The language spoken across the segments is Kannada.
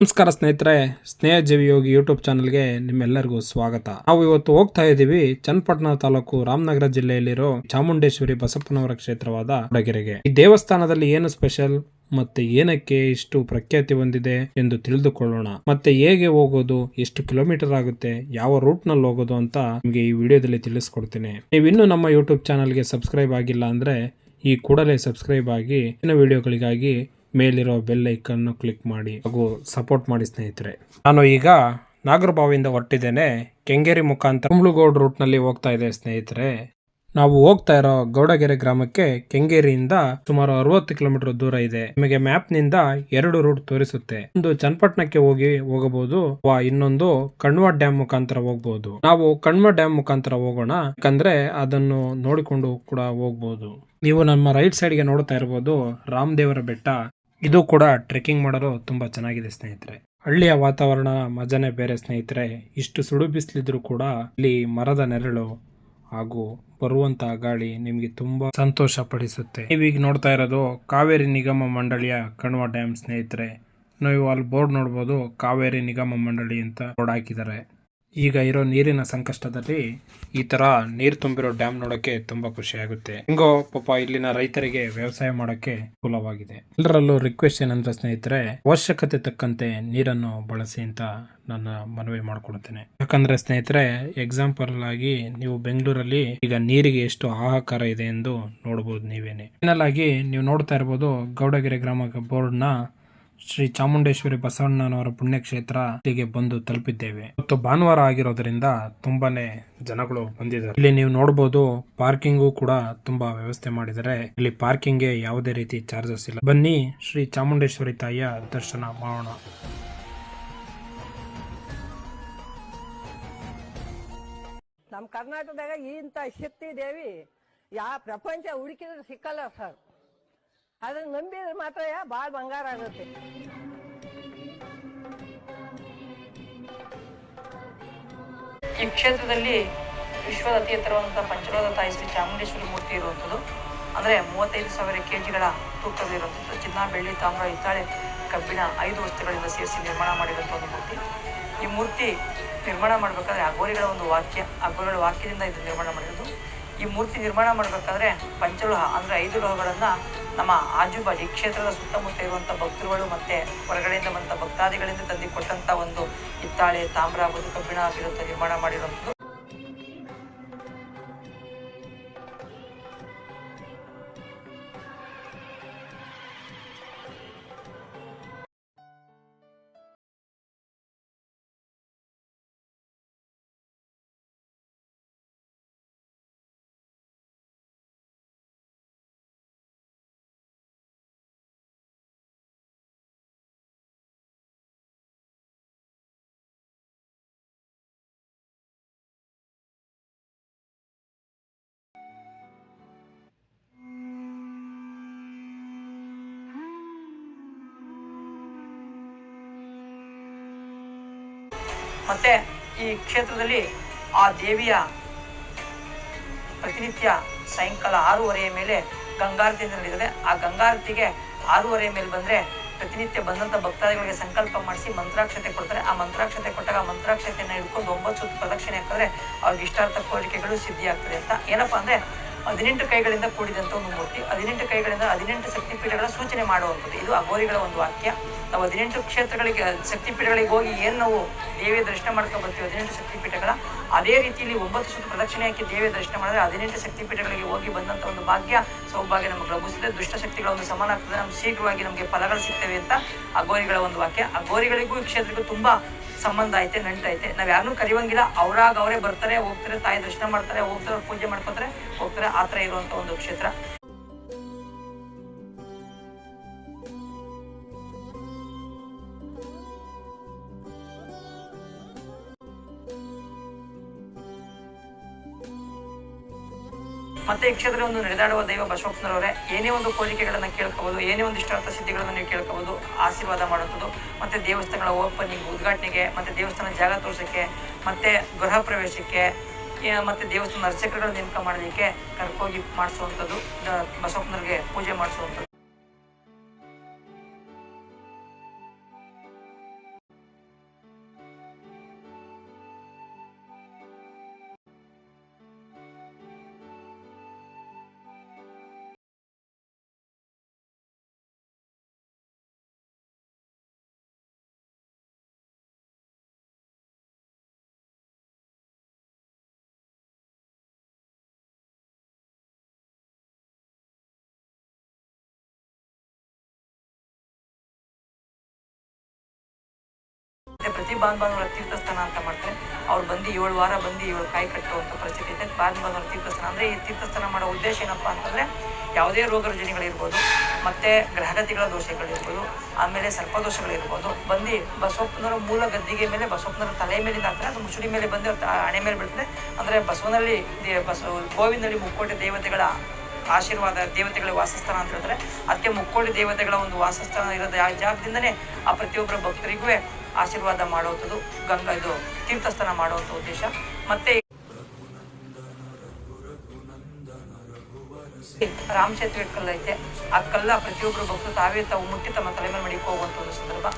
ನಮಸ್ಕಾರ ಸ್ನೇಹಿತರೆ, ಸ್ನೇಹ ಜೀವಿ ಯೋಗಿ ಯೂಟ್ಯೂಬ್ ಚಾನಲ್ಗೆ ನಿಮ್ಮೆಲ್ಲರಿಗೂ ಸ್ವಾಗತ. ನಾವು ಇವತ್ತು ಹೋಗ್ತಾ ಇದ್ದೀವಿ ಚನ್ನಪಟ್ಟಣ ತಾಲೂಕು ರಾಮನಗರ ಜಿಲ್ಲೆಯಲ್ಲಿರೋ ಚಾಮುಂಡೇಶ್ವರಿ ಬಸಪ್ಪನವರ ಕ್ಷೇತ್ರವಾದ ಕೊಡಗೆರೆಗೆ. ಈ ದೇವಸ್ಥಾನದಲ್ಲಿ ಏನು ಸ್ಪೆಷಲ್ ಮತ್ತೆ ಏನಕ್ಕೆ ಇಷ್ಟು ಪ್ರಖ್ಯಾತಿ ಹೊಂದಿದೆ ಎಂದು ತಿಳಿದುಕೊಳ್ಳೋಣ. ಮತ್ತೆ ಹೇಗೆ ಹೋಗೋದು, ಎಷ್ಟು ಕಿಲೋಮೀಟರ್ ಆಗುತ್ತೆ, ಯಾವ ರೂಟ್ನಲ್ಲಿ ಹೋಗೋದು ಅಂತ ನಿಮಗೆ ಈ ವಿಡಿಯೋದಲ್ಲಿ ತಿಳಿಸ್ಕೊಡ್ತೀನಿ. ನೀವು ಇನ್ನೂ ನಮ್ಮ ಯೂಟ್ಯೂಬ್ ಚಾನಲ್ಗೆ ಸಬ್ಸ್ಕ್ರೈಬ್ ಆಗಿಲ್ಲ ಅಂದ್ರೆ ಈ ಕೂಡಲೇ ಸಬ್ಸ್ಕ್ರೈಬ್ ಆಗಿ, ಇನ್ನು ವಿಡಿಯೋಗಳಿಗಾಗಿ ಮೇಲಿರೋ ಬೆಲ್ ಐಕನ್ ಕ್ಲಿಕ್ ಮಾಡಿ ಹಾಗೂ ಸಪೋರ್ಟ್ ಮಾಡಿ ಸ್ನೇಹಿತರೆ. ನಾನು ಈಗ ನಾಗರಬಾವಿಯಿಂದ ಹೊರಟಿದ್ದೇನೆ. ಕೆಂಗೇರಿ ಮುಖಾಂತರ ಕುಂಬ್ಳುಗೋಡ್ ರೂಟ್ನಲ್ಲಿ ಹೋಗ್ತಾ ಇದೆ ಸ್ನೇಹಿತರೆ. ನಾವು ಹೋಗ್ತಾ ಇರೋ ಗೌಡಗೆರೆ ಗ್ರಾಮಕ್ಕೆ ಕೆಂಗೇರಿಯಿಂದ ಸುಮಾರು ಅರವತ್ತು ಕಿಲೋಮೀಟರ್ ದೂರ ಇದೆ. ನಿಮಗೆ ಮ್ಯಾಪ್ನಿಂದ ಎರಡು ರೂಟ್ ತೋರಿಸುತ್ತೆ. ಒಂದು ಚನ್ನಪಟ್ಟಣಕ್ಕೆ ಹೋಗಿ ಹೋಗಬಹುದು, ಅಥವಾ ಇನ್ನೊಂದು ಕಣ್ವ ಡ್ಯಾಮ್ ಮುಖಾಂತರ ಹೋಗಬಹುದು. ನಾವು ಕಣ್ವ ಡ್ಯಾಮ್ ಮುಖಾಂತರ ಹೋಗೋಣ, ಯಾಕಂದ್ರೆ ಅದನ್ನು ನೋಡಿಕೊಂಡು ಕೂಡ ಹೋಗಬಹುದು ನೀವು ನಮ್ಮ ರೈಟ್ ಸೈಡ್ಗೆ ನೋಡ್ತಾ ಇರಬಹುದು ರಾಮದೇವರ ಬೆಟ್ಟ. ಇದು ಕೂಡ ಟ್ರೆಕ್ಕಿಂಗ್ ಮಾಡಲು ತುಂಬಾ ಚೆನ್ನಾಗಿದೆ, ಸ್ನೇಹಿತರೆ. ಹಳ್ಳಿಯ ವಾತಾವರಣ, ಮಜಾನೇ ಬೇರೆ, ಸ್ನೇಹಿತರೆ. ಇಷ್ಟು ಸುಡು ಬಿಸಿಲಿದ್ರು ಕೂಡ ಇಲ್ಲಿ ಮರದ ನೆರಳು ಹಾಗೂ ಬರುವಂತಹ ಗಾಳಿ ನಿಮಗೆ ತುಂಬಾ ಸಂತೋಷ ಪಡಿಸುತ್ತೆ. ನೀವೀಗ ನೋಡ್ತಾ ಇರೋದು ಕಾವೇರಿ ನಿಗಮ ಮಂಡಳಿಯ ಕಣ್ವ ಡ್ಯಾಮ್ ಸ್ನೇಹಿತರೆ. ನೀವು ಅಲ್ಲಿ ಬೋರ್ಡ್ ನೋಡ್ಬೋದು, ಕಾವೇರಿ ನಿಗಮ ಮಂಡಳಿ ಅಂತ ಬೋರ್ಡ್ ಹಾಕಿದ್ದಾರೆ. ಈಗ ಇರೋ ನೀರಿನ ಸಂಕಷ್ಟದಲ್ಲಿ ಈ ತರ ನೀರು ತುಂಬಿರೋ ಡ್ಯಾಮ್ ನೋಡಕ್ಕೆ ತುಂಬಾ ಖುಷಿ ಆಗುತ್ತೆ. ಹಿಂಗೋ ಪಾಪ ಇಲ್ಲಿನ ರೈತರಿಗೆ ವ್ಯವಸಾಯ ಮಾಡೋಕೆ ಅನುಕೂಲವಾಗಿದೆ. ಎಲ್ಲರಲ್ಲೂ ರಿಕ್ವೆಸ್ಟ್ ಏನಂದ್ರೆ ಸ್ನೇಹಿತರೆ, ಅವಶ್ಯಕತೆ ತಕ್ಕಂತೆ ನೀರನ್ನು ಬಳಸಿ ಅಂತ ನನ್ನ ಮನವಿ ಮಾಡ್ಕೊಳ್ತೇನೆ. ಯಾಕಂದ್ರೆ ಸ್ನೇಹಿತರೆ ಎಕ್ಸಾಂಪಲ್ ಆಗಿ ನೀವು ಬೆಂಗಳೂರಲ್ಲಿ ಈಗ ನೀರಿಗೆ ಎಷ್ಟು ಹಾಹಾಕಾರ ಇದೆ ಎಂದು ನೋಡಬಹುದು ನೀವೇನೆ. ಫೈನಲ್ ಆಗಿ ನೀವು ನೋಡ್ತಾ ಇರಬಹುದು ಗೌಡಗೆರೆ ಗ್ರಾಮ ಬೋರ್ಡ್ನ ಶ್ರೀ ಚಾಮುಂಡೇಶ್ವರಿ ಬಸವಣ್ಣನವರ ಪುಣ್ಯಕ್ಷೇತ್ರ ಇಲ್ಲಿಗೆ ಬಂದು ತಲುಪಿದ್ದೇವೆ. ಮತ್ತು ಭಾನುವಾರ ಆಗಿರೋದ್ರಿಂದ ತುಂಬಾನೇ ಜನಗಳು ಬಂದಿದ್ದಾರೆ. ಇಲ್ಲಿ ನೀವು ನೋಡಬಹುದು ಪಾರ್ಕಿಂಗು ಕೂಡ ತುಂಬಾ ವ್ಯವಸ್ಥೆ ಮಾಡಿದ್ದಾರೆ. ಇಲ್ಲಿ ಪಾರ್ಕಿಂಗ್ಗೆ ಯಾವುದೇ ರೀತಿ ಚಾರ್ಜಸ್ ಇಲ್ಲ. ಬನ್ನಿ ಶ್ರೀ ಚಾಮುಂಡೇಶ್ವರಿ ತಾಯಿಯ ದರ್ಶನ ಮಾಡೋಣ. ನಮ್ಮ ಕರ್ನಾಟಕದಾಗ ಇಂಥ ಶಕ್ತಿ ದೇವಿ, ಯಾ ಪ್ರಪಂಚ ಹುಡುಕಿದ್ರೆ ಸಿಕ್ಕಲ್ಲ ಸರ್. ಅದನ್ನ ನಂಬಿದ್ರೆ ಮಾತ್ರ ಭಾಳ ಬಂಗಾರ ಆಗುತ್ತೆ. ಈ ಕ್ಷೇತ್ರದಲ್ಲಿ ವಿಶ್ವದ ಅತಿ ಎತ್ತರವಾದಂತಹ ಪಂಚರೋಧ ತಾಯಿ ಶ್ರೀ ಚಾಮುಂಡೇಶ್ವರಿ ಮೂರ್ತಿ ಇರುವಂಥದ್ದು. ಅಂದ್ರೆ ಮೂವತ್ತೈದು ಸಾವಿರ ಕೆಜಿಗಳ ತೂಕವಿರುವಂಥದ್ದು ಚಿನ್ನ ಬೆಳ್ಳಿ ತಾಮ್ರ, ಹಿತ್ತಾಳೆ, ಕಬ್ಬಿಣ ಐದು ವಸ್ತುಗಳಿಂದ ಸೇರಿಸಿ ನಿರ್ಮಾಣ ಮಾಡಿರುವಂಥ ಒಂದು ಮೂರ್ತಿ. ಈ ಮೂರ್ತಿ ನಿರ್ಮಾಣ ಮಾಡಬೇಕಾದ್ರೆ ಅಗೋರಿಗಳ ಒಂದು ವಾಕ್ಯ ಅಗೋರಿಗಳ ವಾಕ್ಯದಿಂದ ಇದು ನಿರ್ಮಾಣ ಮಾಡಿರೋದು. ಈ ಮೂರ್ತಿ ನಿರ್ಮಾಣ ಮಾಡಬೇಕಾದ್ರೆ ಪಂಚಲೋಹ, ಅಂದರೆ ಐದು ಲೋಹಗಳನ್ನು ನಮ್ಮ ಆಜುಬಾಜು ಈ ಕ್ಷೇತ್ರದ ಸುತ್ತಮುತ್ತ ಇರುವಂಥ ಭಕ್ತರುಗಳು ಮತ್ತೆ ಹೊರಗಡೆಯಿಂದ ಬಂದ ಭಕ್ತಾದಿಗಳಿಂದ ತಂದು ಕೊಟ್ಟಂತ ಒಂದು ಹಿತ್ತಾಳೆ ತಾಮ್ರ ಬದು ಕಬ್ಬಿಣ ಆಗಿರುತ್ತೆ ನಿರ್ಮಾಣ ಮಾಡಿರುವಂಥದ್ದು ಮತ್ತೆ ಈ ಕ್ಷೇತ್ರದಲ್ಲಿ ಆ ದೇವಿಯ ಪ್ರತಿನಿತ್ಯ ಸಾಯಂಕಾಲ ಆರೂವರೆಯ ಮೇಲೆ ಗಂಗಾರತಿ ಅಂತ ಆ ಗಂಗಾರತಿಗೆ ಆರೂವರೆಯ ಮೇಲೆ ಬಂದ್ರೆ ಪ್ರತಿನಿತ್ಯ ಬಂದಂತ ಭಕ್ತಾದಿಗಳಿಗೆ ಸಂಕಲ್ಪ ಮಾಡಿಸಿ ಮಂತ್ರಾಕ್ಷತೆ ಕೊಡ್ತಾರೆ. ಆ ಮಂತ್ರಾಕ್ಷತೆ ಕೊಟ್ಟಾಗ ಮಂತ್ರಾಕ್ಷತೆಯನ್ನ ಹಿಡ್ಕೊಂಡು ಒಂಬತ್ತು ಸುತ್ತು ಪ್ರದಕ್ಷಿಣೆ ಹಾಕಿದ್ರೆ ಅವ್ರಿಗೆ ಇಷ್ಟಾರ್ಥ ಕೋರಿಕೆಗಳು ಸಿದ್ಧಿ ಆಗ್ತದೆ ಅಂತ. ಏನಪ್ಪಾ ಅಂದ್ರೆ ಹದಿನೆಂಟು ಕೈಗಳಿಂದ ಕೂಡಿದಂತ ಒಂದು ಮೂರ್ತಿ, ಹದಿನೆಂಟು ಕೈಗಳಿಂದ ಹದಿನೆಂಟು ಶಕ್ತಿಪೀಠಗಳ ಸೂಚನೆ ಮಾಡುವಂಥದ್ದು. ಇದು ಅಗೋರಿಗಳ ಒಂದು ವಾಕ್ಯ. ನಾವು ಹದಿನೆಂಟು ಕ್ಷೇತ್ರಗಳಿಗೆ, ಶಕ್ತಿಪೀಠಗಳಿಗೆ ಹೋಗಿ ಏನು ನಾವು ದೇವಿಯ ದರ್ಶನ ಮಾಡ್ಕೊಂಡು ಬರ್ತೀವಿ ಹದಿನೆಂಟು ಶಕ್ತಿಪೀಠಗಳ? ಅದೇ ರೀತಿಯಲ್ಲಿ ಒಂಬತ್ತು ಸುತ್ತು ಪ್ರದಕ್ಷಿಣೆ ಹಾಕಿ ದೇವಿಯ ದರ್ಶನ ಮಾಡಿದ್ರೆ ಹದಿನೆಂಟು ಶಕ್ತಿಪೀಠಗಳಿಗೆ ಹೋಗಿ ಬಂದಂತ ಒಂದು ಭಾಗ್ಯ ಸೌಭಾಗ್ಯ ನಮಗೆ ಲಭಿಸುತ್ತೆ. ದುಷ್ಟ ಶಕ್ತಿಗಳ ಒಂದು ಸಮಾನ ಆಗ್ತದೆ. ನಮ್ಗೆ ಶೀಘ್ರವಾಗಿ ನಮಗೆ ಫಲಗಳು ಸಿಗ್ತವೆ ಅಂತ ಅಗೋರಿಗಳ ಒಂದು ವಾಕ್ಯ. ಅಗೋರಿಗಳಿಗೂ ಈ ಕ್ಷೇತ್ರಕ್ಕೂ ತುಂಬಾ ಸಂಬಂಧ ಐತೆ ನಂಟೈತೆ ನಾವ್ ಯಾರನ್ನು ಕರಿವಂಗಿಲ್ಲ. ಅವ್ರಾಗ ಅವರೇ ಬರ್ತಾರೆ, ಹೋಗ್ತಾರೆ, ತಾಯಿ ದರ್ಶನ ಮಾಡ್ತಾರೆ, ಹೋಗ್ತಾರೆ, ಪೂಜೆ ಮಾಡ್ಕೊತಾರೆ, ಹೋಗ್ತಾರೆ, ಆ ಥರ ಇರುವಂತ ಒಂದು ಕ್ಷೇತ್ರ. ಮತ್ತೆ ಈ ಒಂದು ನಡೆದಾಡುವ ದೈವ ಬಸವಪ್ಪನವರೇ, ಏನೇ ಒಂದು ಕೋರಿಕೆಗಳನ್ನ ಕೇಳ್ಕೋಬಹುದು ಏನೇ ಒಂದು ಇಷ್ಟಾರ್ಥ ಸಿದ್ಧಿಗಳನ್ನ ನೀವು ಕೇಳ್ಕೋಬಹುದು ಆಶೀರ್ವಾದ ಮಾಡುವಂಥದ್ದು, ಮತ್ತೆ ದೇವಸ್ಥಾನಗಳ ಓಪನಿಂಗ್ ಉದ್ಘಾಟನೆಗೆ, ಮತ್ತೆ ದೇವಸ್ಥಾನ ಜಾಗ ತೋರಿಸಕ್ಕೆ, ಮತ್ತೆ ಗೃಹ ಪ್ರವೇಶಕ್ಕೆ ಮತ್ತೆ ದೇವಸ್ಥಾನ ಅರ್ಚಕರುಗಳ ನೇಮಕ ಮಾಡಲಿಕ್ಕೆ ಕರ್ಕೋಗಿ ಮಾಡಿಸುವಂಥದ್ದು ಬಸವಪ್ಪನವ್ರಿಗೆ ಪೂಜೆ ಮಾಡಿಸುವಂಥದ್ದು. ಪ್ರತಿ ಬಾನ್ ಭಾನುವಾರ ತೀರ್ಥಸ್ಥಾನ ಅಂತ ಮಾಡ್ತಾರೆ. ಅವ್ರು ಬಂದು ಏಳು ವಾರ ಬಂದು ಏಳು ಕಾಯಿ ಕಟ್ಟುವಂಥ ಪರಿಸ್ಥಿತಿ ಇದೆ ಬಾನ್ ಭಾನುವಾರ ತೀರ್ಥಸ್ಥಾನ ಅಂದರೆ ಈ ತೀರ್ಥಸ್ಥಾನ ಮಾಡೋ ಉದ್ದೇಶ ಏನಪ್ಪ ಅಂತಂದರೆ ಯಾವುದೇ ರೋಗ ರುಜಿನಗಳಿರ್ಬೋದು, ಮತ್ತು ಗ್ರಹಗತಿಗಳ ದೋಷಗಳಿರ್ಬೋದು, ಆಮೇಲೆ ಸರ್ಪದೋಷಗಳಿರ್ಬೋದು. ಬಂದು ಬಸವಪ್ಪನವರ ಮೂಲ ಗದ್ದಿಗೆ ಮೇಲೆ, ಬಸವಪ್ಪನವರ ತಲೆ ಮೇಲಿಂದ ಹಾಕ್ತಾರೆ ಅದು ಮುಸುಡಿ ಮೇಲೆ ಬಂದು ಹಣೆ ಮೇಲೆ ಬೀಳ್ತದೆ. ಅಂದರೆ ಬಸವನಲ್ಲಿ ಬಸವ ಗೋವಿಂದಲ್ಲಿ ಮುಕ್ಕೋಟೆ ದೇವತೆಗಳ ಆಶೀರ್ವಾದ ದೇವತೆಗಳ ವಾಸಸ್ಥಾನ ಅಂತ ಹೇಳಿದ್ರೆ ಅದಕ್ಕೆ ಮುಕ್ಕೋಡಿ ದೇವತೆಗಳ ಒಂದು ವಾಸಸ್ಥಾನ ಇರೋದು ಆ ಜಾಗದಿಂದನೇ ಆ ಪ್ರತಿಯೊಬ್ಬರ ಭಕ್ತರಿಗೂ ಆಶೀರ್ವಾದ ಮಾಡುವಂಥದ್ದು, ಗಂಗಾ ಇದು ತೀರ್ಥಸ್ಥಾನ ಮಾಡುವಂಥ ಉದ್ದೇಶ. ಮತ್ತೆ ರಾಮ ಕಲ್ಲು ಐತೆ. ಆ ಕಲ್ಲ ಪ್ರತಿಯೊಬ್ಬರು ಭಕ್ತರು ತಾವೇ ತಾವು ಮುಟ್ಟಿ ತಮ್ಮ ತಲೆ ಮೇಲೆ ಮಡಿಕೆ ಹೋಗುವಂಥ ಒಂದು ಸಂದರ್ಭ.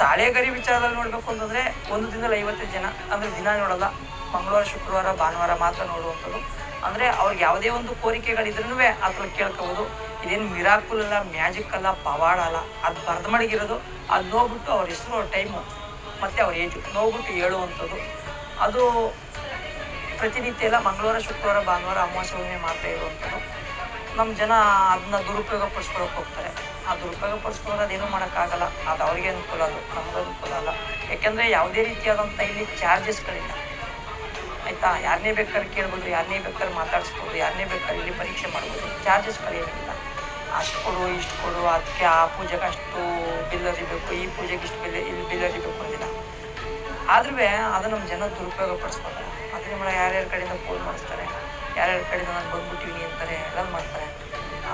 ತಾಳೆಗರಿ ವಿಚಾರದಲ್ಲಿ ನೋಡ್ಬೇಕು ಅಂತಂದ್ರೆ ಒಂದು ದಿನದಲ್ಲಿ ಐವತ್ತೈದು ಜನ, ಅಂದ್ರೆ ದಿನ ನೋಡಲ್ಲ, ಮಂಗಳವಾರ, ಶುಕ್ರವಾರ, ಭಾನುವಾರ ಮಾತ್ರ ನೋಡುವಂಥದ್ದು. ಅಂದ್ರೆ ಅವ್ರಿಗೆ ಯಾವುದೇ ಒಂದು ಕೋರಿಕೆಗಳಿದ್ರೂ ಅದ್ರ ಕೇಳ್ಕೋಬೋದು. ಇದೇನು ಮಿರಾಕುಲ್ ಅಲ್ಲ ಮ್ಯಾಜಿಕ್ ಅಲ್ಲ, ಪವಾಡ ಅಲ್ಲ, ಅದು ಬರ್ದು ಮಡಗಿರೋದು. ಅದು ನೋಡ್ಬಿಟ್ಟು ಅವ್ರ ಹೆಸರು ಟೈಮು ಮತ್ತೆ ಅವ್ರ ಏಜು ನೋಡ್ಬಿಟ್ಟು ಹೇಳುವಂಥದ್ದು. ಅದು ಪ್ರತಿನಿತ್ಯ ಎಲ್ಲ ಮಂಗಳವಾರ, ಶುಕ್ರವಾರ, ಭಾನುವಾರ ಅಮಾವಾಸ್ಯ, ಹುಣ್ಣಿಮೆ ಮಾತ್ರ ಇರುವಂಥದ್ದು. ನಮ್ಮ ಜನ ಅದನ್ನ ದುರುಪಯೋಗ ಪಡಿಸ್ಕೊಳಕ್ಕೆ ಹೋಗ್ತಾರೆ. ಆ ದುರುಪಯೋಗ ಪಡಿಸ್ಕೊಳ್ಳೋದು ಅದೇನು ಮಾಡೋಕ್ಕಾಗಲ್ಲ. ಅದು ಅವ್ರಿಗೆ ಅನುಕೂಲ, ಅದು ನಮ್ಗೆ ಅನುಕೂಲ ಅಲ್ಲ. ಯಾಕೆಂದರೆ ಯಾವುದೇ ರೀತಿಯಾದಂಥ ಇಲ್ಲಿ ಚಾರ್ಜಸ್ಗಳಿಲ್ಲ ಆಯಿತಾ? ಯಾರನ್ನೇ ಬೇಕಾದ್ರೆ ಕೇಳ್ಬೋದು ಯಾರನ್ನೇ ಬೇಕಾದ್ರೆ ಮಾತಾಡಿಸ್ಬೋದು ಯಾರನ್ನೇ ಬೇಕಾದ್ರೆ ಇಲ್ಲಿ ಪರೀಕ್ಷೆ ಮಾಡ್ಬೋದು. ಚಾರ್ಜಸ್ ಬರೆಯೋದಿಲ್ಲ ಅಷ್ಟು ಕೊಡು, ಇಷ್ಟು ಕೊಡು, ಅದಕ್ಕೆ ಆ ಪೂಜೆಗೆ ಅಷ್ಟು ಬಿಲ್ ಅರಿಬೇಕು ಈ ಪೂಜೆಗೆ ಇಷ್ಟು ಬಿಲ್ ಇಲ್ಲಿ ಬಿಲ್ ಅರಿಬೇಕು ಅಂದಿಲ್ಲ. ಆದ್ರೂ ಅದು ನಮ್ಮ ಜನ ದುರುಪಯೋಗ ಪಡಿಸ್ಬೋದು ಅದನ್ನ ಮೇಡ ಯಾರ್ಯಾರ ಕಡೆಯಿಂದ ಫೋನ್ ಮಾಡಿಸ್ತಾರೆ, ಯಾರ್ಯಾರ ಕಡೆಯಿಂದ ನಾನು ಬಂದ್ಬಿಟ್ಟಿವಿ ಅಂತಾರೆ, ಎಲ್ಲ ಮಾಡ್ತಾರೆ.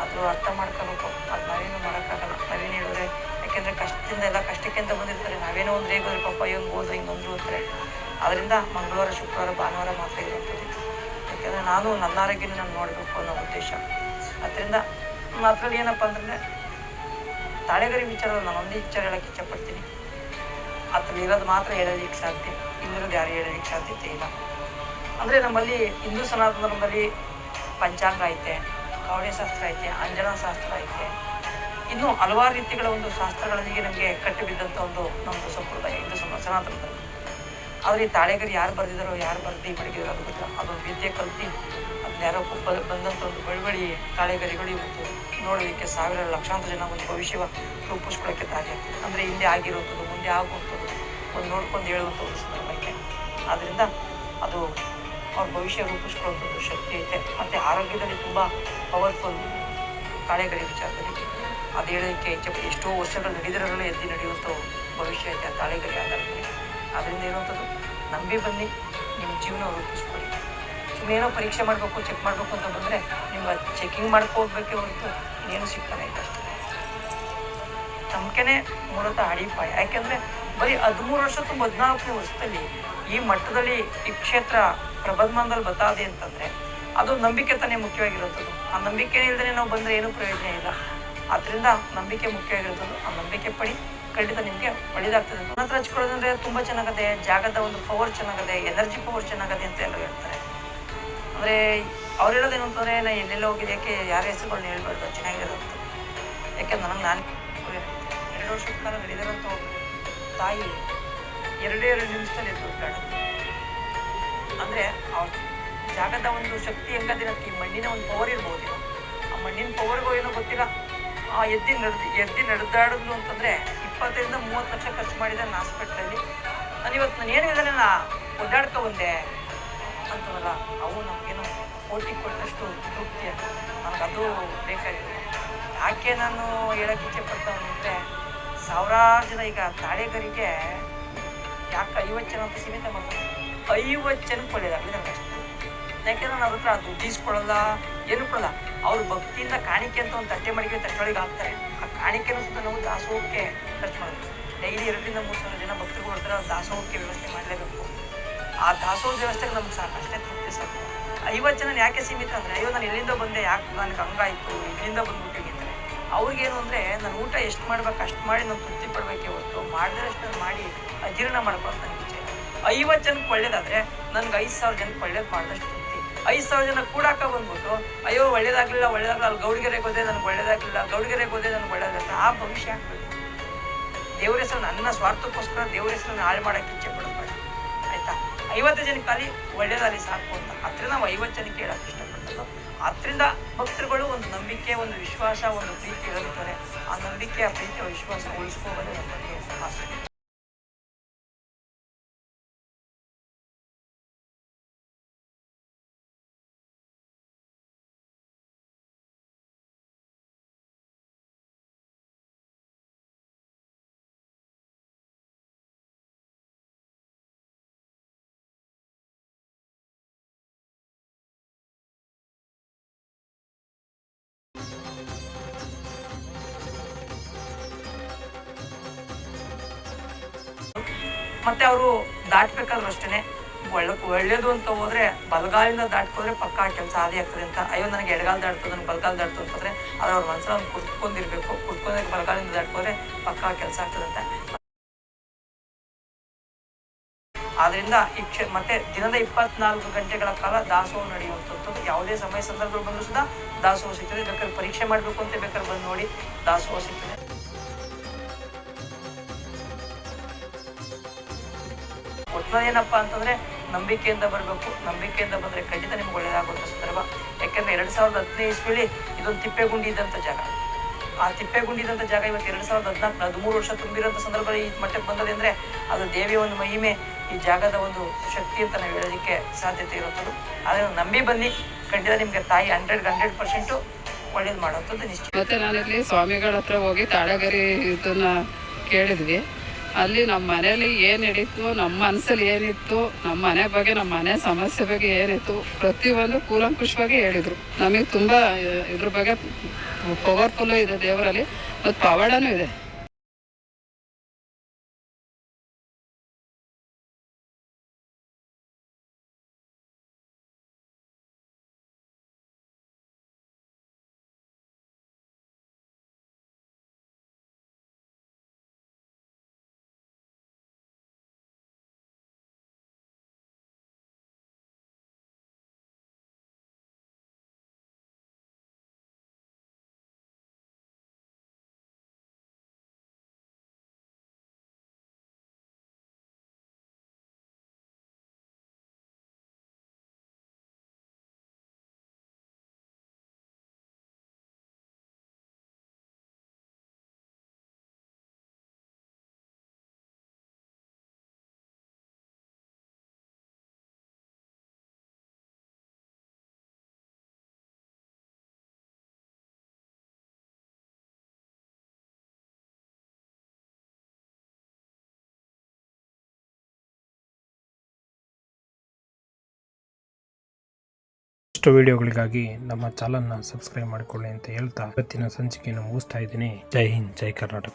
ಆದರೂ ಅರ್ಥ ಮಾಡ್ಕೋಬೇಕು. ಅದು ನಾವೇನು ಮಾಡೋಕ್ಕಾಗಲ್ಲ. ನಾವೇನು ಹೇಳಿದ್ರೆ, ಯಾಕೆಂದರೆ ಕಷ್ಟದಿಂದ ಎಲ್ಲ ಕಷ್ಟಕ್ಕೆ ಅಂತ ಬಂದಿರ್ತಾರೆ ನಾವೇನೋ ಒಂದು ರೇಗೋದ್ರೆ ಪಾಪ ಹೆಂಗೆ ಹೋದ್ರೆ, ಹಿಂಗೆ ಅಂತಾರೆ. ಅದರಿಂದ ಮಂಗಳವಾರ, ಶುಕ್ರವಾರ, ಭಾನುವಾರ ಮಾತ್ರ ಇರುವಂಥದ್ದು. ಯಾಕೆಂದರೆ ನಾನು ನನ್ನ ಆರೋಗ್ಯನ ನಾನು ನೋಡಬೇಕು ಅನ್ನೋ ಉದ್ದೇಶ. ಅದರಿಂದ ಮಾತ್ರದಲ್ಲಿ ಏನಪ್ಪ ಅಂತಂದರೆ ತಾಳೆಗರಿ ವಿಚಾರ ನಾನು ಒಂದೇ ವಿಚಾರ ಹೇಳೋಕ್ಕೆ ಇಷ್ಟಪಡ್ತೀನಿ. ಅದರಲ್ಲಿ ಇರೋದು ಮಾತ್ರ ಹೇಳಲಿಕ್ಕೆ ಸಾಧ್ಯ. ಇನ್ನಿರೋದು ಯಾರು ಹೇಳಲಿಕ್ಕೆ ಸಾಧ್ಯತೆ ಇಲ್ಲ. ಅಂದರೆ ನಮ್ಮಲ್ಲಿ ಹಿಂದೂ ಸನಾತನ ಧರ್ಮದಲ್ಲಿ ಪಂಚಾಂಗ ಐತೆ ಶಾಸ್ತ್ರ ಐತೆ, ಅಂಜನಾ ಶಾಸ್ತ್ರ ಐತೆ. ಇನ್ನು ಹಲವಾರು ರೀತಿಗಳ ಒಂದು ಶಾಸ್ತ್ರಗಳಲ್ಲಿ ನಮಗೆ ಕಟ್ಟಿಬಿದ್ದಂಥ ಒಂದು ನಮ್ಮದು ಸಂಪ್ರದಾಯ, ಹಿಂದೂ ಸನಾತನ ಧರ್ಮ. ಆದರೆ ಈ ತಾಳೆಗರಿ ಯಾರು ಬರೆದಿದಾರೋ, ಯಾರು ಬರ್ದಿ ಮಡಗಿದಾರೋ ಅದು ಗೊತ್ತಿಲ್ಲ. ಅದೊಂದು ವಿದ್ಯೆ ಕಲ್ತಿ ಅದನ್ನ ಯಾರೋ ಬಂದಂಥ ಒಂದು ಬಳುವಳಿ ತಾಳೆಗರಿಗಳು ಇವತ್ತು ನೋಡೋದಕ್ಕೆ ಸಾವಿರ ಲಕ್ಷಾಂತರ ಜನ ಒಂದು ಭವಿಷ್ಯ ರೂಪಿಸ್ಕೊಳ್ಳೋಕ್ಕೆ ದಾರಿ ಆಗ್ತದೆ ಅಂದರೆ ಹಿಂದೆ ಆಗಿರುವಂಥದ್ದು, ಮುಂದೆ ಆಗುವಂಥದ್ದು ಒಂದು ನೋಡ್ಕೊಂಡು ಹೇಳುವಂಥ ಒಂದು ಸಂದರ್ಭಕ್ಕೆ. ಆದ್ದರಿಂದ ಅದು ಅವ್ರ ಭವಿಷ್ಯ ರೂಪಿಸ್ಕೊಳ್ಳುವಂಥದ್ದು ಶಕ್ತಿ ಐತೆ. ಮತ್ತು ಆರೋಗ್ಯದಲ್ಲಿ ತುಂಬ ಪವರ್ಫುಲ್ ತಾಳೆಗರಿ ವಿಚಾರದಲ್ಲಿ. ಅದು ಹೇಳೋದಕ್ಕೆ ಇಚ್ಛೆ ಎಷ್ಟೋ ವರ್ಷಗಳು ನಡೆದಿರೋದ್ರಲ್ಲೇ ಎದ್ದು ನಡೆಯುವಂಥ ಭವಿಷ್ಯ ಐತೆ ಆ ತಾಳೆಗರಿ ಆಧಾರದಲ್ಲಿ. ಅದರಿಂದ ಇರುವಂಥದ್ದು, ನಂಬಿ ಬನ್ನಿ. ನಿಮ್ಮ ಜೀವನ ರೂಪಿಸ್ಕೊಳ್ಳಿ. ಸುಮ್ಮನೇನೋ ಪರೀಕ್ಷೆ ಮಾಡಬೇಕು, ಚೆಕ್ ಮಾಡಬೇಕು ಅಂತ ಬಂದರೆ ನಿಮ್ಮ ಚೆಕಿಂಗ್ ಮಾಡ್ಕೋಬೇಕೇ ಹೊರತು ಏನು ಸಿಗ್ತಾನೆ ಇಲ್ಲ. ನಂಬಿಕೆನೇ ಮೂಲತಃ ಅಡಿಪಾಯ ಯಾಕೆಂದರೆ ಬರೀ ಹದಿಮೂರು ವರ್ಷ ತುಂಬ ಹದಿನಾಲ್ಕನೇ ವರ್ಷದಲ್ಲಿ ಈ ಮಟ್ಟದಲ್ಲಿ ಈ ಕ್ಷೇತ್ರ ಪ್ರಬಂಧಮಾನದಲ್ಲಿ ಬತ್ತಾದೆ ಅಂತಂದರೆ ಅದು ನಂಬಿಕೆ ತಾನೇ ಮುಖ್ಯವಾಗಿರುವಂಥದ್ದು. ಆ ನಂಬಿಕೆ ಇಲ್ಲದೇ ನಾವು ಬಂದರೆ ಏನೂ ಪ್ರಯೋಜನ ಇಲ್ಲ. ಆದ್ದರಿಂದ ನಂಬಿಕೆ ಮುಖ್ಯವಾಗಿರೋದು ಆ ನಂಬಿಕೆ ಪಡಿ. ಖಂಡಿತ ನಿಮಗೆ ಒಳ್ಳೇದಾಗ್ತದೆ. ನನ್ನ ಹತ್ರ ಹಚ್ಕೊಳ್ಳೋದಂದ್ರೆ ತುಂಬ ಚೆನ್ನಾಗದೆ, ಜಾಗದ ಒಂದು ಪವರ್ ಚೆನ್ನಾಗದೆ ಎನರ್ಜಿ ಪವರ್ ಚೆನ್ನಾಗದೆ ಅಂತ ಎಲ್ಲ ಹೇಳ್ತಾರೆ. ಅಂದರೆ ಅವ್ರು ಹೇಳೋದೇನು ಅಂತಂದರೆ ನಾ ಎಲ್ಲೆಲ್ಲ ಹೋಗಿದೆ ಯಾಕೆ ಯಾರ ಹೆಸರುಗಳನ್ನ ಹೇಳ್ಬಾರ್ದು, ಚೆನ್ನಾಗಿರೋದು. ಯಾಕೆಂದ್ರೆ ನನಗೆ ನಾನು ಎರಡು ವರ್ಷದ ಕಾಲ ತಾಯಿ ಎರಡೇ ಎರಡು ನಿಮಿಷದಲ್ಲಿ ಕಾಣುತ್ತೆ ಅಂದರೆ ಅವ್ರ ಜಾಗದ ಒಂದು ಶಕ್ತಿ ಹೆಂಗದಿರತ್ತೆ ಈ ಮಣ್ಣಿನ ಒಂದು ಪವರ್ ಇರ್ಬೋದು. ಆ ಮಣ್ಣಿನ ಪವರ್ಗೂ ಏನೋ ಗೊತ್ತಿಲ್ಲ. ಆ ಎದ್ದಿ ನಡೆದು, ಎದ್ದಿ ನಡೆದಾಡಿದ್ಲು ಅಂತಂದರೆ ಇಪ್ಪತ್ತರಿಂದ ಮೂವತ್ತು ಲಕ್ಷ ಖರ್ಚು ಮಾಡಿದೆ ನಾನು ಹಾಸ್ಪಿಟ್ಲಲ್ಲಿ ನಾನು ಇವತ್ತು ನಾನು ಏನು ಹೇಳಿದ್ರೆ ಒದ್ದಾಡ್ಕೊ ಬಂದೆ. ಅಂತವಲ್ಲ, ಅವು ನಮಗೇನು ಕೋಟಿ ಕೊಟ್ಟಷ್ಟು ತೃಪ್ತಿ ನನಗೆ ಅದು ಬೇಕಾಗಿದೆ. ಯಾಕೆ ನಾನು ಹೇಳಕ್ಕೆ ಇಚ್ಛೆ ಪಡ್ತಾವೆ ಅಂದರೆ, ಸಾವಿರಾರು ಜನ ಈಗ ತಾಳೆಗರಿಗೆ ಯಾಕೆ ಐವತ್ತು ಜನ ಅಂತ ಸೀಮಿತ ಮಾಡ್ತಾರೆ ಐವತ್ತು ಜನಕ್ಕೆ ಒಳ್ಳೇದಾಗಲಿ ನನಗೆ ಅಷ್ಟು. ಯಾಕೆಂದ್ರೆ ಅವ್ರ ಹತ್ರ ದುಡ್ಡು ಏನು ಕೊಡಲ್ಲ. ಅವ್ರ ಭಕ್ತಿಯಿಂದ ಕಾಣಿಕೆ ಅಂತ ಒಂದು ತಟ್ಟೆ ಮಡಿಕೆ ತಟ್ಟೊಳಗೆ ಹಾಕ್ತಾರೆ. ಕಾಣಿಕೆನೂ ಸುತ್ತ ನಾವು ದಾಸೋಹಕ್ಕೆ ಖರ್ಚು ಮಾಡಬೇಕು ಡೈಲಿ ಎರಡರಿಂದ ಮೂರು ಸಾವಿರ ಜನ ಭಕ್ತರು ಬರ್ತಾರೆ ದಾಸೋಹಕ್ಕೆ ವ್ಯವಸ್ಥೆ ಮಾಡಲೇಬೇಕು. ಆ ದಾಸೋಹ ವ್ಯವಸ್ಥೆಗೆ ನಮ್ಗೆ ಸಾಕು ಅಷ್ಟೇ ತೃಪ್ತಿ ಸಾಕು. ಐವತ್ತು ಜನ ಯಾಕೆ ಸೀಮಿತ ಅಂದರೆ, ಅಯ್ಯೋ, ನಾನು ಎಲ್ಲಿಂದ ಬಂದೆ, ಯಾಕೆ ನನಗೆ ಹಂಗಾಯಿತು, ಇಲ್ಲಿಂದ ಬಂದ್ಬಿಟ್ಟಿವಿ ಅಂತಾರೆ. ಅವ್ರಿಗೇನು ಅಂದರೆ, ನಾನು ಊಟ ಎಷ್ಟು ಮಾಡ್ಬೇಕು, ಅಷ್ಟು ಮಾಡಿ ನಾನು ತೃಪ್ತಿ ಪಡಬೇಕೆ ಹೊರತು ಮಾಡಿದಷ್ಟು ಮಾಡಿ ಅಜೀರ್ಣ ಮಾಡ್ಕೊಂತ ಇಚ್ಛೆ ಐವತ್ತು ಜನಕ್ಕೆ ಒಳ್ಳೇದಾದರೆ, ನನಗೆ ಐದು ಸಾವಿರ ಜನಕ್ಕೆ ಒಳ್ಳೇದು ಮಾಡಿದಷ್ಟು ತೃಪ್ತಿ. ಐದು ಸಾವಿರ ಜನ ಕೂಡಾಕ ಬಂದ್ಬಿಟ್ಟು ಒಳ್ಳೇದಾಗಲಿಲ್ಲ ಒಳ್ಳೇದಾಗಲ್ಲ ಅಲ್ಲಿ ಗೌಡಿಗೆರೆಗೆ ಹೋದೆ ನನಗೆ ಒಳ್ಳೇದಾಗಲಿಲ್ಲ. ಗೌಡಿಗೆರೆಗೆ ಹೋದೆ ನನಗೆ ಒಳ್ಳೇದಾಗ್ಲಿಲ್ಲ. ಆ ಭವಿಷ್ಯ ಆಗ್ಬೇಕು. ದೇವ್ರ ಹೆಸರು ನನ್ನ ಸ್ವಾರ್ಥಕ್ಕೋಸ್ಕರ ದೇವ್ರ ಹೆಸರನ್ನು ಹಾಳು ಮಾಡೋಕ್ಕೆ ಇಚ್ಛೆ ಪಡಬೇಡ. ಆಯ್ತಾ? ಐವತ್ತು ಜನಕ್ಕೆ ಅಲ್ಲಿ ಒಳ್ಳೇದಾಗಲಿ ಸಾಕು ಅಂತ. ಹತ್ರ ನಾವು ಐವತ್ತು ಜನಕ್ಕೆ ಹೇಳಕ್ಕೆ ಇಷ್ಟಪಡ್ತೀವಿ ಅದರಿಂದ ಭಕ್ತರುಗಳು ಒಂದು ನಂಬಿಕೆ, ಒಂದು ವಿಶ್ವಾಸ, ಒಂದು ಪ್ರೀತಿ ಇರುತ್ತಾರೆ ಆ ನಂಬಿಕೆ ಆ ಪ್ರೀತಿ ವಿಶ್ವಾಸ ಉಳಿಸ್ಕೋಬೋದು ನಮಗೆ ಆಸೆ. ಮತ್ತೆ ಅವರು ದಾಟ್ಬೇಕಾದ್ರೂ ಅಷ್ಟೇನೆ. ಒಳ್ಳೆ, ಒಳ್ಳೇದು ಅಂತ ಹೋದ್ರೆ ಬಲಗಾಲಿಂದ ದಾಟ್ಕೋದ್ರೆ ಪಕ್ಕಾ ಕೆಲಸ ಆದಿ ಆಗ್ತದೆ ಅಂತ. ಅಯ್ಯೋ, ನನಗೆ ಎಡಗಾಲ ದಾಟ್ತು ನನಗೆ ಬಲಗಾಲ ದಾಟ್ತು ಅಂತಂದ್ರೆ ಅದ್ರ ಅವ್ರ ಮನಸ್ಸಲ್ಲಿ ಕುತ್ಕೊಂಡಿರ್ಬೇಕು. ಕುತ್ಕೊಂಡ್ರೆ ಬಲಗಾಲಿಂದ ದಾಟ್ಕೋದ್ರೆ ಪಕ್ಕಾ ಕೆಲಸ ಆಗ್ತದೆ ಅಂತ. ಆದ್ರಿಂದ ಈ ಕ್ಷ, ಮತ್ತೆ ದಿನದ ಇಪ್ಪತ್ನಾಲ್ಕು ಗಂಟೆಗಳ ಕಾಲ ದಾಸೋಹ ನಡೆಯುವಂಥದ್ದು. ಯಾವುದೇ ಸಮಯ ಸಂದರ್ಭಗಳು ಬಂದರೂ ಸುಧಾ ದಾಸೋಹ ಸಿಗ್ತದೆ. ಬೇಕಾದ್ರೆ ಪರೀಕ್ಷೆ ಮಾಡಬೇಕು ಅಂತ ಬೇಕಾದ್ರೆ ಬಂದು ನೋಡಿ ದಾಸೋಹ ಸಿಗ್ತದೆ. ಏನಪ್ಪ ಅಂತಂದ್ರೆ ನಂಬಿಕೆಯಿಂದ ಬರಬೇಕು. ನಂಬಿಕೆಯಿಂದ ಬಂದ್ರೆ ಖಂಡಿತ ನಿಮ್ಗೆ ಒಳ್ಳೇದಾಗುವಂತ ಸಂದರ್ಭ. ಯಾಕೆಂದ್ರೆ ಎರಡ್ ಸಾವಿರದ ಹದಿನೈದು ಇಸ್ವಿಲಿ ಇದೊಂದು ತಿಪ್ಪೆಗುಂಡಿ ಇದ್ದಂತ ಜಾಗ. ಆ ತಿಪ್ಪೆಗುಂಡಿ ಇದ್ದಂತ ಜಾಗ ಇವತ್ತು ಎರಡ್ ಸಾವಿರದ ಹದಿನಾಲ್ಕು ಹದಿಮೂರು ವರ್ಷ ತುಂಬಿರೋಂಥ ಸಂದರ್ಭದಲ್ಲಿ ಈ ಮಟ್ಟಕ್ಕೆ ಬಂದದೆ ಅಂದ್ರೆ ಅದು ದೇವಿಯ ಒಂದು ಮಹಿಮೆ, ಈ ಜಾಗದ ಒಂದು ಶಕ್ತಿ ಅಂತ ನಾವು ಹೇಳೋದಕ್ಕೆ ಸಾಧ್ಯತೆ ಇರುತ್ತದೆ. ಅದನ್ನು ನಂಬಿ ಬನ್ನಿ. ಖಂಡಿತ ನಿಮ್ಗೆ ತಾಯಿ ಹಂಡ್ರೆಡ್ ಹಂಡ್ರೆಡ್ ಪರ್ಸೆಂಟು ಒಳ್ಳೇದು ಮಾಡೋಂಥದ್ದು ನಿಶ್ಚಿತ ಮತ್ತೆ ನಾನಿಲ್ಲಿ ಸ್ವಾಮಿಗಳ ಹತ್ರ ಹೋಗಿ ತಾಳಗರಿ ಇದನ್ನ ಕೇಳಿದ್ವಿ. ಅಲ್ಲಿ ನಮ್ಮ ಮನೇಲಿ ಏನು ನಡೀತು ನಮ್ಮ ಮನಸ್ಸಲ್ಲಿ ಏನಿತ್ತು ನಮ್ಮ ಮನೆ ಬಗ್ಗೆ ನಮ್ಮ ಮನೆ ಸಮಸ್ಯೆ ಬಗ್ಗೆ ಏನಿತ್ತು, ಪ್ರತಿಯೊಂದು ಕೂಲಂಕುಷವಾಗಿ ಹೇಳಿದರು. ನಮಗೆ ತುಂಬ, ಇದ್ರ ಬಗ್ಗೆ ಪವರ್ಫುಲ್ಲು ಇದೆ ದೇವರಲ್ಲಿ, ಮತ್ತು ಪವಾಡನೂ ಇದೆ. ಇಷ್ಟು ವಿಡಿಯೋಗಳಿಗಾಗಿ ನಮ್ಮ ಚಾನಲ್ನ ಸಬ್ಸ್ಕ್ರೈಬ್ ಮಾಡಿಕೊಳ್ಳಿ ಅಂತ ಹೇಳ್ತಾ ಇವತ್ತಿನ ಸಂಚಿಕೆಯನ್ನು ಮುಗಿಸ್ತಾ ಇದ್ದೀನಿ. ಜೈ ಹಿಂದ್, ಜೈ ಕರ್ನಾಟಕ